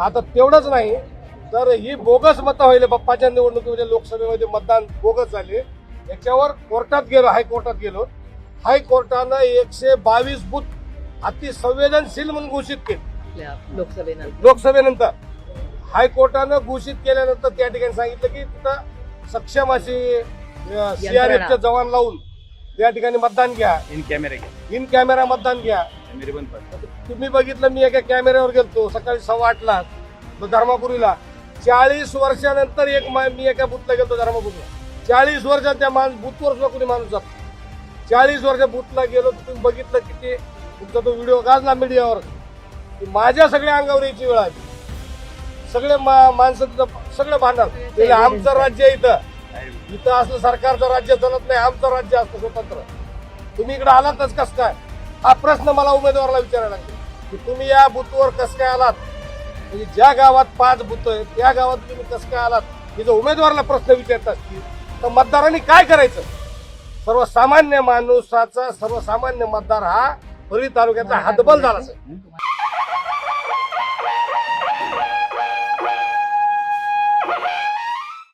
आता तेवढंच नाही तर ही बोगस मतं व्हायला बाप्पाच्या निवडणुकीमध्ये लोकसभेमध्ये मतदान बोगस झाले. याच्यावर कोर्टात गेलो हायकोर्टात गेलो. हायकोर्टानं एकशे बावीस बूथ अति संवेदनशील म्हणून घोषित केले. लोकसभेनंतर. लोकसभेनंतर. हायकोर्टानं घोषित केल्यानंतर त्या ठिकाणी सांगितलं की तिथं सक्षम अशी सीआरएफचे जवान लावून त्या ठिकाणी मतदान घ्या. इन कॅमेरा घ्या. इन कॅमेरा मतदान घ्या. कॅमेरे बंद तुम्ही बघितलं मी एका कॅमेऱ्यावर गेलतो सकाळी सव्वा आठला. धर्मापुरीला. चाळीस वर्षानंतर एक मा- मी एका बुथला गेलतो धर्मापुरीला. चाळीस वर्षात त्या माणूस बुथवर सुद्धा कोणी माणूस जातो चाळीस वर्ष बुथला गेलो तर तुम्ही बघितलं की ते तुमचा तो व्हिडिओ गाजला मीडियावर. की माझ्या सगळ्या अंगावर यायची वेळ आली. सगळे मा- माणसं तिथं सगळं भांडणार आमचं राज्य आहे इथं. इथं असलं सरकारचं राज्य चालत नाही आमचं राज्य असतं स्वतंत्र. तुम्ही इकडे आलातच कस काय? हा प्रश्न मला उमेदवाराला विचारायला लागतो की तुम्ही या बुथवर कस काय आलात? म्हणजे ज्या गावात पाच बुथ आहेत त्या गावात तुम्ही कस काय आलात? हे जर उमेदवाराला प्रश्न विचारत असतील तर मतदारांनी काय करायचं? सर्वसामान्य माणूसाचा सर्वसामान्य मतदार हा परळी तालुक्याचा हातबल झाला सर.